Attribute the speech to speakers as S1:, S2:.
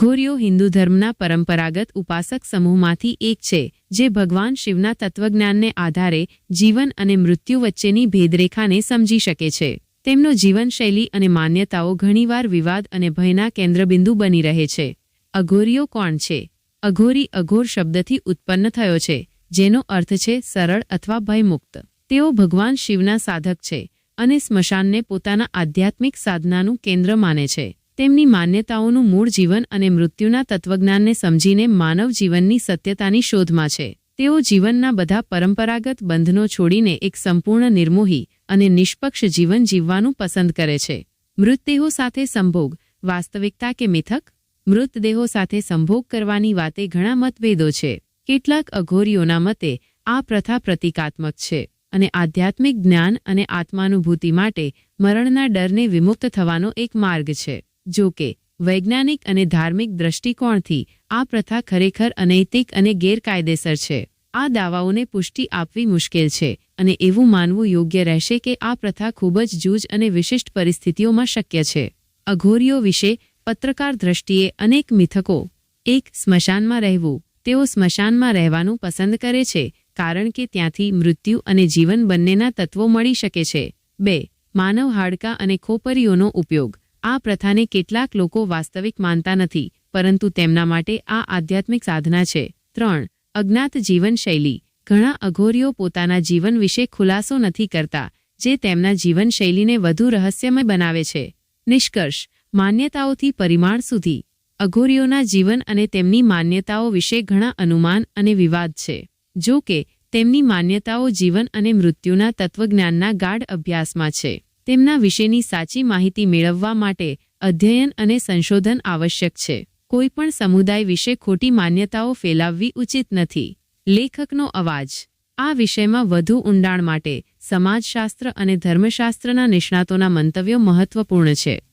S1: અઘોરીઓ હિન્દુ ધર્મના પરંપરાગત ઉપાસક સમૂહમાંથી એક છે, જે ભગવાન શિવના તત્વજ્ઞાનને આધારે જીવન અને મૃત્યુ વચ્ચેની ભેદરેખાને સમજી શકે છે. તેમનો જીવનશૈલી અને માન્યતાઓ ઘણીવાર વિવાદ અને ભયના કેન્દ્રબિંદુ બની રહે છે. અઘોરીઓ કોણ છે? અઘોરી અઘોર શબ્દથી ઉત્પન્ન થયો છે, જેનો અર્થ છે સરળ અથવા ભયમુક્ત. તેઓ ભગવાન શિવના સાધક છે અને સ્મશાનને પોતાના આધ્યાત્મિક સાધનાનું કેન્દ્ર માને છે. તેમની માન્યતાઓનું મૂળ જીવન અને મૃત્યુના તત્વજ્ઞાનને સમજીને માનવ જીવનની સત્યતાની શોધમાં છે. તેઓ જીવનના બધા પરંપરાગત બંધનો છોડીને એક સંપૂર્ણ નિર્મોહી અને નિષ્પક્ષ જીવન જીવવાનું પસંદ કરે છે. મૃતદેહો સાથે સંભોગ, વાસ્તવિકતા કે મિથક? મૃતદેહો સાથે સંભોગ કરવાની વાતે ઘણા મતભેદો છે. કેટલાક અઘોરીઓના મતે, આ પ્રથા પ્રતિકાત્મક છે અને આધ્યાત્મિક જ્ઞાન અને આત્માનુભૂતિ માટે મરણના ડરને વિમુક્ત થવાનો એક માર્ગ છે. જો કે વૈજ્ઞાનિક અને ધાર્મિક દ્રષ્ટિકોણથી આ પ્રથા ખરેખર અનૈતિક અને ગેરકાયદેસર છે. આ દાવાઓને પુષ્ટિ આપવી મુશ્કેલ છે અને એવું માનવું યોગ્ય રહેશે કે આ પ્રથા ખૂબ જ જૂજ અને વિશિષ્ટ પરિસ્થિતિઓમાં શક્ય છે. અઘોરીઓ વિશે પત્રકાર દ્રષ્ટિએ અનેક મિથકો. એક, સ્મશાનમાં રહેવું. તેઓ સ્મશાનમાં રહેવાનું પસંદ કરે છે કારણ કે ત્યાંથી મૃત્યુ અને જીવન બંનેના તત્વો મળી શકે છે. બે, માનવ હાડકાં અને ખોપરીઓનો ઉપયોગ. આ પ્રથાને કેટલાક લોકો વાસ્તવિક માનતા નથી, પરંતુ તેમના માટે આ આધ્યાત્મિક સાધના છે. ત્રણ, અજ્ઞાત જીવનશૈલી. ઘણા અઘોરીઓ પોતાના જીવન વિશે ખુલાસો નથી કરતા, જે તેમના જીવનશૈલીને વધુ રહસ્યમય બનાવે છે. નિષ્કર્ષ, માન્યતાઓથી પરિમાણ સુધી. અઘોરીઓના જીવન અને તેમની માન્યતાઓ વિશે ઘણા અનુમાન અને વિવાદ છે. જો કે, તેમની માન્યતાઓ જીવન અને મૃત્યુના તત્વજ્ઞાનના ગાઢ અભ્યાસમાં છે. તેમના વિશેની સાચી માહિતી મેળવવા માટે અધ્યયન અને સંશોધન આવશ્યક છે. કોઈપણ સમુદાય વિશે ખોટી માન્યતાઓ ફેલાવવી ઉચિત નથી. લેખકનો અવાજ. આ વિષયમાં વધુ ઊંડાણ માટે સમાજશાસ્ત્ર અને ધર્મશાસ્ત્રના નિષ્ણાતોના મંતવ્યો મહત્વપૂર્ણ છે.